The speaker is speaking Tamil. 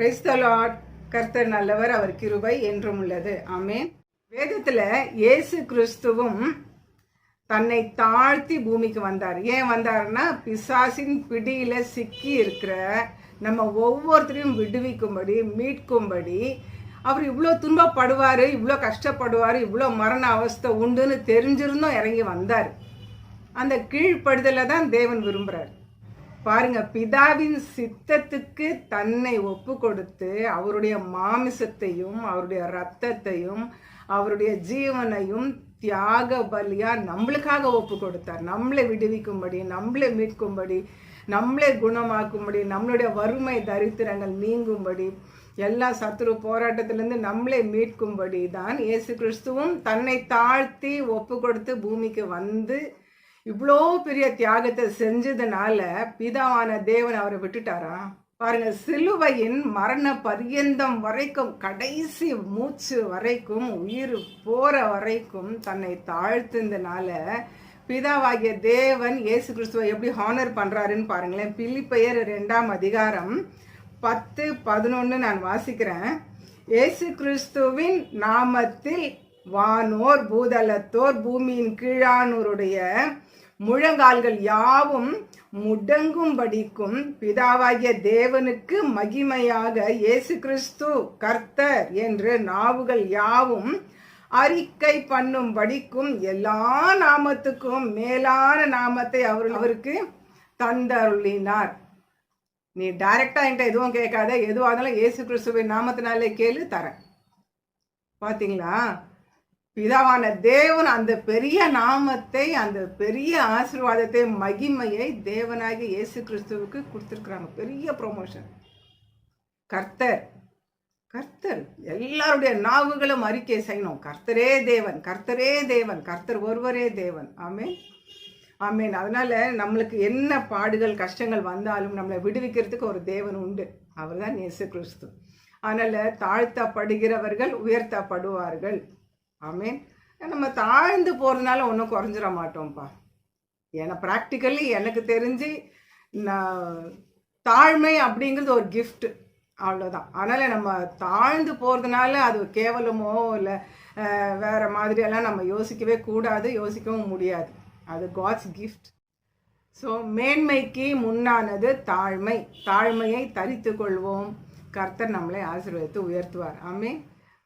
பிரைஸ் த லார்ட் கர்த்தர் நல்லவர் அவர் கிருபை என்றும் உள்ளது. ஆமேன். வேதத்தில் இயேசு கிறிஸ்துவும் தன்னை தாழ்த்தி பூமிக்கு வந்தார். ஏன் வந்தாருன்னா பிசாசின் பிடியில் சிக்கி இருக்கிற நம்ம ஒவ்வொருத்தரையும் விடுவிக்கும்படி மீட்கும்படி அவர் இவ்வளோ துன்பப்படுவார் இவ்வளோ கஷ்டப்படுவார் இவ்வளோ மரண அவஸ்தை உண்டுன்னு தெரிஞ்சிருந்தும் இறங்கி வந்தார். அந்த கீழ்ப்படுதலை தான் தேவன் விரும்புகிறார் பாருங்க பிதாவின் சித்தத்துக்கு தன்னை ஒப்பு கொடுத்து அவருடைய மாமிசத்தையும் அவருடைய ரத்தத்தையும் அவருடைய ஜீவனையும் தியாக பலியா நம்மளுக்காக ஒப்பு கொடுத்தார் நம்மளை விடுவிக்கும்படி நம்மளை மீட்கும்படி நம்மளை குணமாக்கும்படி நம்மளுடைய வறுமை தரித்திரங்கள் நீங்கும்படி எல்லா சத்துரு போராட்டத்திலிருந்து நம்மளை மீட்கும்படி தான் இயேசு கிறிஸ்துவும் தன்னை தாழ்த்தி ஒப்பு கொடுத்து பூமிக்கு வந்து இவ்வளோ பெரிய தியாகத்தை செஞ்சதுனால பிதாவான தேவன் அவரை விட்டுட்டாரா? பாருங்க சிலுவையின் மரண பரியந்தம் வரைக்கும் கடைசி மூச்சு வரைக்கும் உயிர் போற வரைக்கும் தன்னை தாழ்த்துந்தனால பிதாவாகிய தேவன் இயேசு கிறிஸ்துவை எப்படி ஹானர் பண்றாருன்னு பாருங்களேன். பிலிப்பெயர் ரெண்டாம் அதிகாரம் பத்து பதினொன்று நான் வாசிக்கிறேன். இயேசு கிறிஸ்துவின் நாமத்தில் வானோர் பூதலத்தோர் பூமியின் கீழானோருடைய முழங்கால்கள் யாவும் முடங்கும்படிக்கும் பிதாவாகிய தேவனுக்கு மகிமையாக இயேசு கிறிஸ்து கர்த்தர் என்று நாவுகள் யாவும் அறிக்கை பண்ணும்படிக்கும் எல்லா நாமத்துக்கும் மேலான நாமத்தை அவர் அவருக்கு தந்தருளினார். நீ டைரக்டா என்கிட்ட எதுவும் கேட்காத எதுவாக இருந்தாலும் இயேசு கிறிஸ்துவின் நாமத்தினாலே கேளு தரேன். பாத்தீங்களா? பிதாவான தேவன் அந்த பெரிய நாமத்தை அந்த பெரிய ஆசீர்வாதத்தை மகிமையை தேவனாகி இயேசு கிறிஸ்துவுக்கு கொடுத்துருக்குறாங்க. பெரிய ப்ரொமோஷன் கர்த்தர் கர்த்தர் எல்லாருடைய நாவுகளும் அறிக்கை செய்யணும். கர்த்தரே தேவன் கர்த்தரே தேவன் கர்த்தர் ஒருவரே தேவன். ஆமே ஆமேன். அதனால நம்மளுக்கு என்ன பாடுகள் கஷ்டங்கள் வந்தாலும் நம்மளை விடுவிக்கிறதுக்கு ஒரு தேவன் உண்டு. அவர் தான் இயேசு கிறிஸ்து. அதனால் தாழ்த்தப்படுகிறவர்கள் உயர்த்தப்படுவார்கள். ஆமேன். நம்ம தாழ்ந்து போகிறதுனால ஒன்றும் குறைஞ்சிட மாட்டோம்ப்பா. ஏன்னா ப்ராக்டிக்கலி எனக்கு தெரிஞ்சு நான் தாழ்மை அப்படிங்கிறது ஒரு கிஃப்ட் அவ்வளோதான் அதனால் நம்ம தாழ்ந்து போகிறதுனால அது கேவலமோ இல்லை வேறு மாதிரியெல்லாம் நம்ம யோசிக்கவே கூடாது யோசிக்கவும் முடியாது. அது காட்ஸ் கிஃப்ட் ஸோ மேன்மைக்கு முன்னானது தாழ்மை. தாழ்மையை தரித்து கொள்வோம். கர்த்தர் நம்மளை ஆசீர்வதித்து உயர்த்துவார். ஆமே